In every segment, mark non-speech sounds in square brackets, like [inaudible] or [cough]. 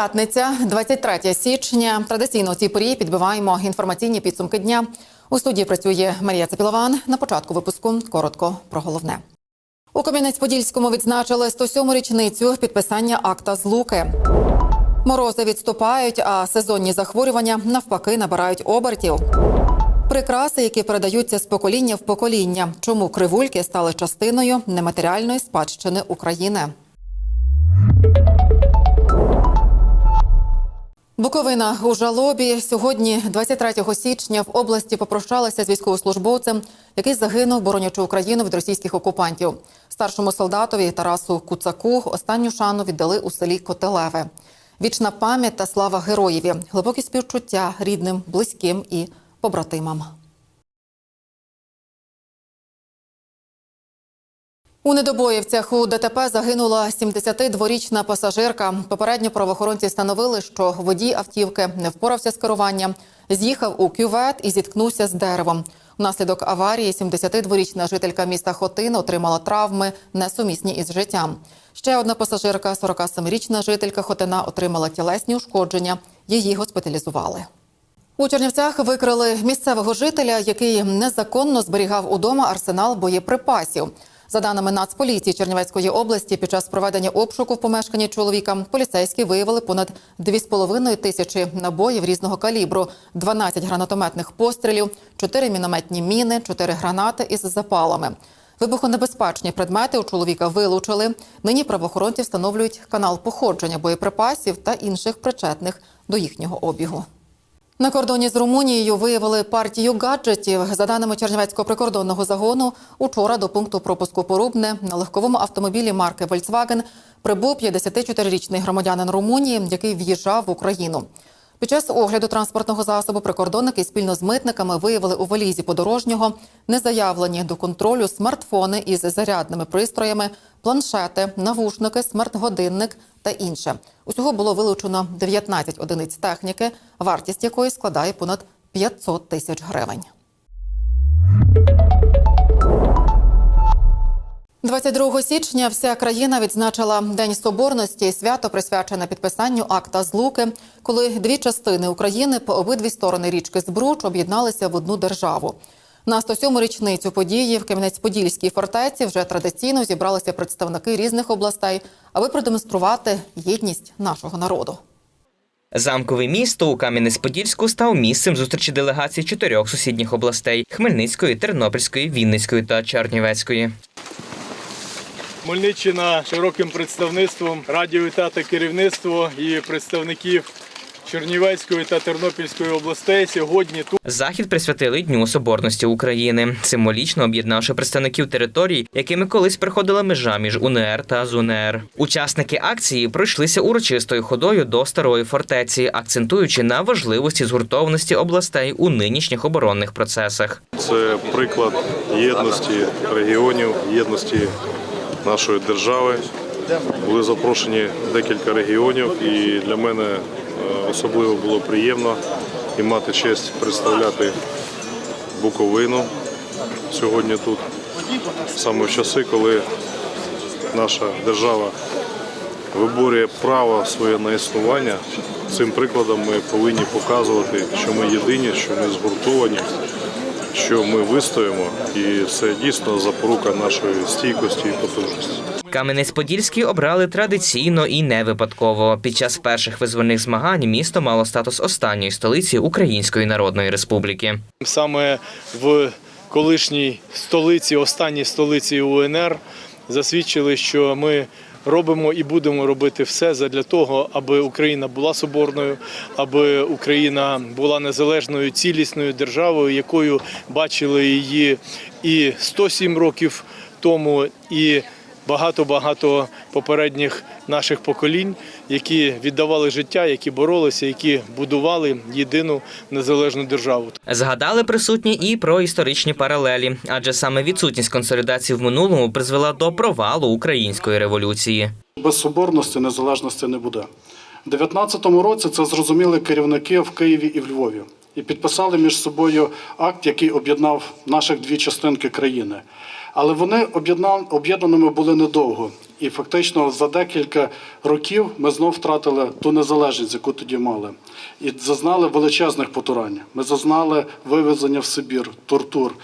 П'ятниця, 23 січня. Традиційно у цій порі підбиваємо інформаційні підсумки дня. У студії працює Марія Цепілован. На початку випуску коротко про головне. У Кам'янець-Подільському відзначили 107-му річницю підписання акта злуки. Морози відступають, а сезонні захворювання навпаки набирають обертів. Прикраси, які передаються з покоління в покоління. Чому кривульки стали частиною нематеріальної спадщини України? Буковина у жалобі сьогодні, 23 січня, в області попрощалася з військовослужбовцем, який загинув, боронячи Україну від російських окупантів. Старшому солдатові Тарасу Куцаку останню шану віддали у селі Котелеве. Вічна пам'ять та слава героєві, глибокі співчуття рідним, близьким і побратимам. У недобоївцях у ДТП загинула 72-річна пасажирка. Попередньо правоохоронці встановили, що водій автівки не впорався з керуванням, з'їхав у кювет і зіткнувся з деревом. Внаслідок аварії 72-річна жителька міста Хотин отримала травми, несумісні із життям. Ще одна пасажирка, 47-річна жителька Хотина, отримала тілесні ушкодження. Її госпіталізували. У Чернівцях викрили місцевого жителя, який незаконно зберігав удома арсенал боєприпасів. За даними Нацполіції Чернівецької області, під час проведення обшуку в помешканні чоловіка поліцейські виявили понад 2,5 тисячі набоїв різного калібру, 12 гранатометних пострілів, 4 мінометні міни, 4 гранати із запалами. Вибухонебезпечні предмети у чоловіка вилучили. Нині правоохоронці встановлюють канал походження боєприпасів та інших причетних до їхнього обігу. На кордоні з Румунією виявили партію гаджетів. За даними Чернівецького прикордонного загону, учора до пункту пропуску Порубне на легковому автомобілі марки Volkswagen прибув 54-річний громадянин Румунії, який в'їжджав в Україну. Під час огляду транспортного засобу прикордонники спільно з митниками виявили у валізі подорожнього незаявлені до контролю смартфони із зарядними пристроями, планшети, навушники, смарт-годинник та інше. Усього було вилучено 19 одиниць техніки, вартість якої складає понад 500 тисяч гривень. 22 січня вся країна відзначила День Соборності, свято присвячене підписанню акта злуки, коли дві частини України по обидві сторони річки Збруч об'єдналися в одну державу. На 107-му річницю події в Кам'янець-Подільській фортеці вже традиційно зібралися представники різних областей, аби продемонструвати єдність нашого народу. Замкове місто у Кам'янець-Подільську став місцем зустрічі делегацій чотирьох сусідніх областей: Хмельницької, Тернопільської, Вінницької та Чернівецької. Хмельниччина широким представництвом раді вітати керівництво і представників Чернівецької та Тернопільської областей сьогодні тут. Захід присвятили Дню Соборності України, символічно об'єднавши представників територій, якими колись приходила межа між УНР та ЗУНР. Учасники акції пройшлися урочистою ходою до старої фортеці, акцентуючи на важливості згуртованості областей у нинішніх оборонних процесах. Це приклад єдності регіонів, єдності нашої держави. Були запрошені декілька регіонів, і для мене е, особливо було приємно і мати честь представляти Буковину сьогодні тут, саме в часи, коли наша держава виборює право своє на існування. Цим прикладом ми повинні показувати, що ми єдині, що ми згуртовані, що ми вистоїмо, і це дійсно запорука нашої стійкості і потужності. Кам'янець-Подільський обрали традиційно і не випадково. Під час перших визвольних змагань місто мало статус останньої столиці Української Народної Республіки. Саме в колишній столиці, останній столиці УНР, засвідчили, що ми робимо і будемо робити все задля того, аби Україна була соборною, аби Україна була незалежною цілісною державою, якою бачили її і 107 років тому, і багато-багато попередніх наших поколінь, які віддавали життя, які боролися, які будували єдину незалежну державу. Згадали присутні і про історичні паралелі, адже саме відсутність консолідації в минулому призвела до провалу української революції. Без соборності незалежності не буде. У 19-му році це зрозуміли керівники в Києві і в Львові і підписали між собою акт, який об'єднав наших дві частинки країни. Але вони об'єднан- об'єднаними були недовго. І фактично за декілька років ми знов втратили ту незалежність, яку тоді мали, і зазнали величезних потурань. Ми зазнали вивезення в Сибір, тортур.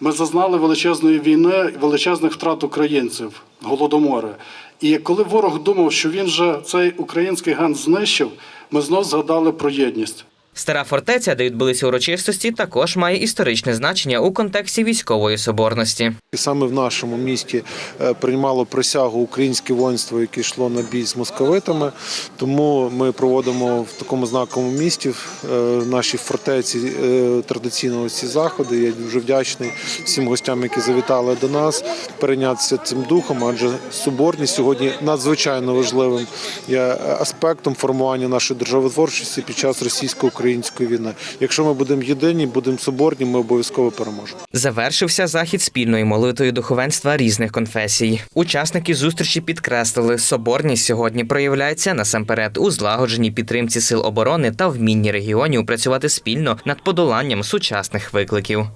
Ми зазнали величезної війни, величезних втрат українців, голодомори. І коли ворог думав, що він же цей український ген знищив, ми знов згадали про єдність. Стара фортеця, де відбулися урочистості, також має історичне значення у контексті військової соборності. Саме в нашому місті е, приймало присягу українське воїнство, яке йшло на бій з московитами. Тому ми проводимо в такому знаковому місті е, в нашій фортеці е, традиційно ці заходи. Я дуже вдячний всім гостям, які завітали до нас, перейнятися цим духом, адже соборність сьогодні надзвичайно важливим є аспектом формування нашої державотворчості під час російсько-української війни. Якщо ми будемо єдині, будемо соборні, ми обов'язково переможемо. Завершився захід спільною молитвою духовенства різних конфесій. Учасники зустрічі підкреслили, соборність сьогодні проявляється насамперед у злагодженій підтримці сил оборони та вмінні регіонів працювати спільно над подоланням сучасних викликів.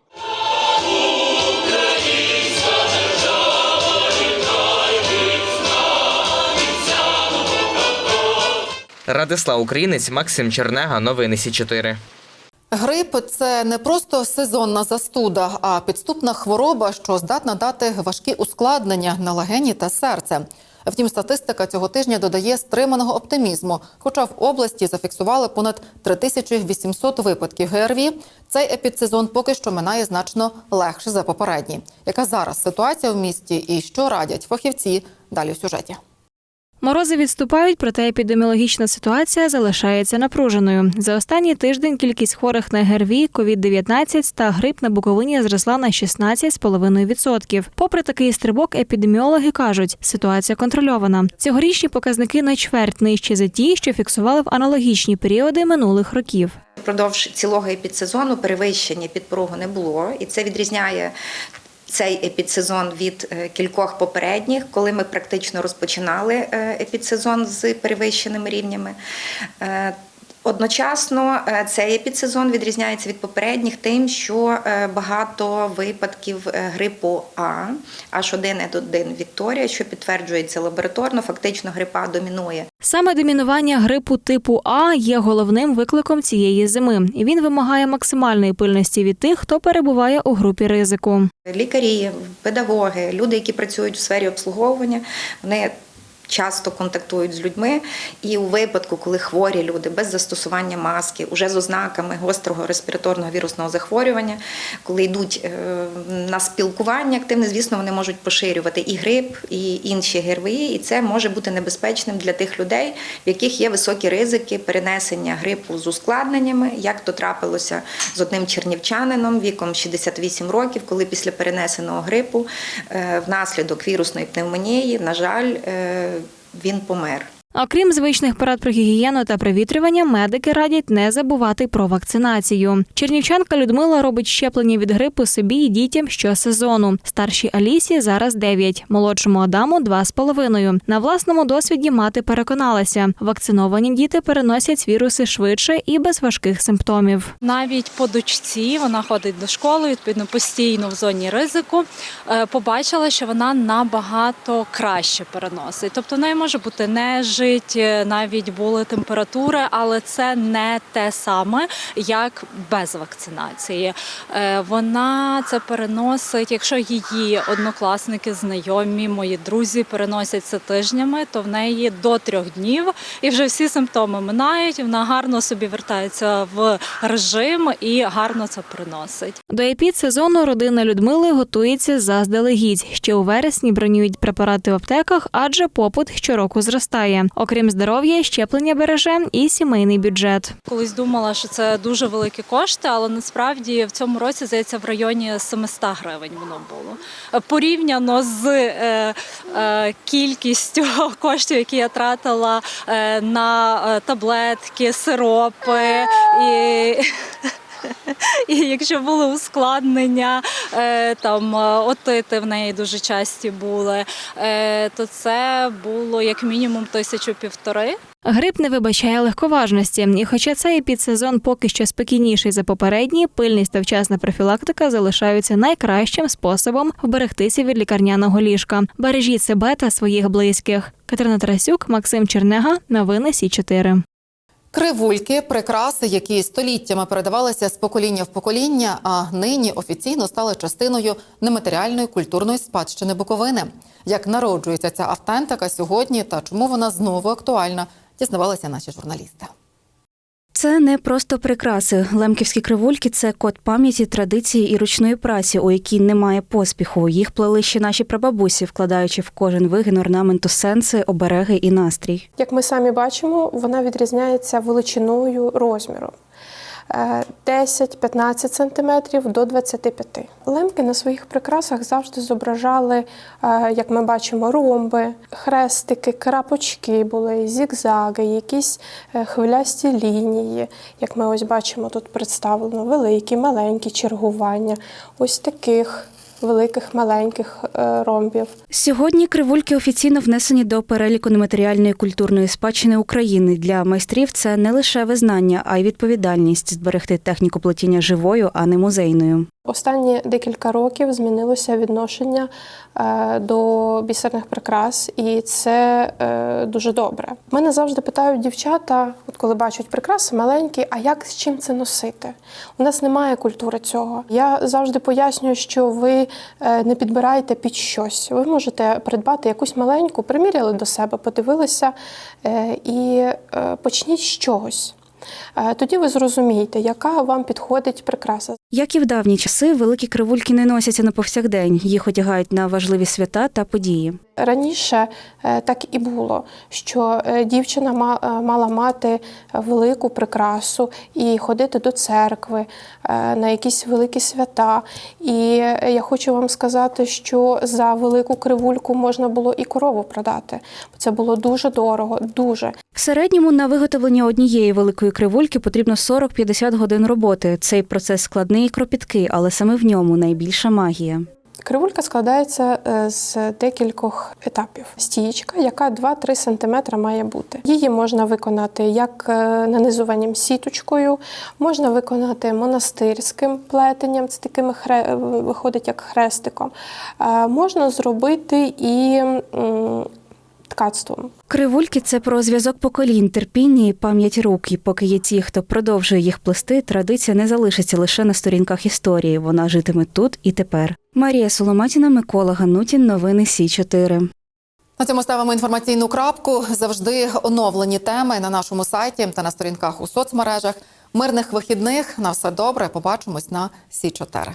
Радислав Українець, Максим Чернега, новини Сі 4 Грип це не просто сезонна застуда, а підступна хвороба, що здатна дати важкі ускладнення на легені та серце. Втім, статистика цього тижня додає стриманого оптимізму. Хоча в області зафіксували понад 3800 випадків ГРВІ, цей епідсезон поки що минає значно легше за попередній. Яка зараз ситуація в місті і що радять фахівці? Далі в сюжеті. Морози відступають, проте епідеміологічна ситуація залишається напруженою. За останній тиждень кількість хворих на ГРВІ, COVID-19 та грип на Буковині зросла на 16,5%. Попри такий стрибок, епідеміологи кажуть, ситуація контрольована. Цьогорічні показники на чверть нижчі за ті, що фіксували в аналогічні періоди минулих років. Впродовж цілого епідсезону перевищення підпорогу не було, і це відрізняє. Цей епідсезон від е, кількох попередніх, коли ми практично розпочинали е, епідсезон з перевищеними рівнями. Одночасно е, цей епідсезон відрізняється від попередніх тим, що е, багато випадків е, грипу А, H1N1 Вікторія, що підтверджується лабораторно, фактично грип А домінує Саме домінування грипу типу А є головним викликом цієї зими. І Він вимагає максимальної пильності від тих, хто перебуває у групі ризику. Лікарі, педагоги, люди, які працюють в сфері обслуговування, вони часто контактують з людьми. І у випадку, коли хворі люди без застосування маски, уже з ознаками гострого респіраторного вірусного захворювання, коли йдуть е, на спілкування активне, звісно, вони можуть поширювати і грип, і інші ГРВІ, і це може бути небезпечним для тих людей, в яких є високі ризики перенесення грипу з ускладненнями, як то трапилося з одним чернівчанином віком 68 років, коли після перенесеного грипу е, внаслідок вірусної пневмонії, на жаль, е, він помер. Окрім звичних порад про гігієну та провітрювання, медики радять не забувати про вакцинацію. Чернівчанка Людмила робить щеплення від грипу собі і дітям щосезону. Старшій Алісі зараз 9, молодшому Адаму 2,5. На власному досвіді мати переконалася, вакциновані діти переносять віруси швидше і без важких симптомів. Навіть по дочці вона ходить до школи, відповідно постійно в зоні ризику. е, Побачила, що вона набагато краще переносить. Тобто в неї може бути нежить, е, навіть були температури, але це не те саме, як без вакцинації. Е, Вона це переносить, якщо її однокласники, знайомі, мої друзі переносять це тижнями, то в неї до трьох днів і вже всі симптоми минають. Вона гарно собі вертається в режим і гарно це приносить. До епідсезону родина Людмили готується заздалегідь. Ще у вересні бронюють препарати в аптеках, адже попит щороку зростає. Окрім здоров'я, щеплення береже і сімейний бюджет. Колись думала, що це дуже великі кошти, але насправді в цьому році здається в районі 700 гривень воно було порівняно з е, е, кількістю [laughs] коштів, які я тратила е, на е, таблетки, сиропи і. І якщо були ускладнення, е, там е, отити в неї дуже часті були, е, то це було як мінімум тисячу півтори. Грип не вибачає легковажності, і хоча цей підсезон поки що спокійніший за попередній, пильність та вчасна профілактика залишаються найкращим способом вберегтися від лікарняного ліжка. Бережіть себе та своїх близьких. Катерина Тарасюк, Максим Чернега, новини Сі 4 Кривульки, прикраси, які століттями передавалися з покоління в покоління, а нині офіційно стали частиною нематеріальної культурної спадщини Буковини. Як народжується ця автентика сьогодні та чому вона знову актуальна, дізнавалися наші журналісти. Це не просто прикраси. Лемківські кривульки це код пам'яті, традиції і ручної праці, у якій немає поспіху. Їх плели ще наші прабабусі, вкладаючи в кожен вигін орнаменту сенси, обереги і настрій. Як ми самі бачимо, вона відрізняється величиною розміром. Е, 10-15 см до 25 Лемки на своїх прикрасах завжди зображали, е, як ми бачимо, ромби, хрестики, крапочки були, зігзаги, якісь е, хвилясті лінії. Як ми ось бачимо, тут представлено великі, маленькі чергування, ось таких великих маленьких е, ромбів. Сьогодні кривульки офіційно внесені до переліку нематеріальної культурної спадщини України. Для майстрів це не лише визнання, а й відповідальність зберегти техніку плетіння живою, а не музейною. Останні декілька років змінилося відношення е, до бісерних прикрас, і це е, дуже добре. Мене завжди питають дівчата, от коли бачать прикраси маленькі, а як з чим це носити? У нас немає культури цього. Я завжди пояснюю, що ви е, не підбираєте під щось. Ви можете придбати якусь маленьку, приміряли до себе, подивилися і почніть з чогось. Е, Тоді ви зрозумієте, яка вам підходить прикраса. Як і в давні часи, великі кривульки не носяться на повсякдень. Їх одягають на важливі свята та події. Раніше е, так і було, що е, дівчина мала мати велику прикрасу і ходити до церкви на якісь великі свята. І я хочу вам сказати, що за велику кривульку можна було і корову продати. Це було дуже дорого, дуже. В середньому на виготовлення однієї великої кривульки потрібно 40-50 годин роботи. Цей процес складний і кропіткий, але саме в ньому найбільша магія. Кривулька складається е, з декількох етапів. Стієчка, яка 2-3 см має бути. Її можна виконати як е, нанизуванням сіточкою, можна виконати монастирським плетенням, це такими е, виходить як хрестиком. Можна зробити і ткацтвом. Кривульки це про зв'язок поколінь, терпіння і пам'ять рук. І поки є ті, хто продовжує їх плести, традиція не залишиться лише на сторінках історії. Вона житиме тут і тепер. Марія Соломатіна, Микола Ганутін. Новини Сі 4 На цьому ставимо інформаційну крапку. Завжди оновлені теми на нашому сайті та на сторінках у соцмережах. Мирних вихідних на все добре. Побачимось на Сі 4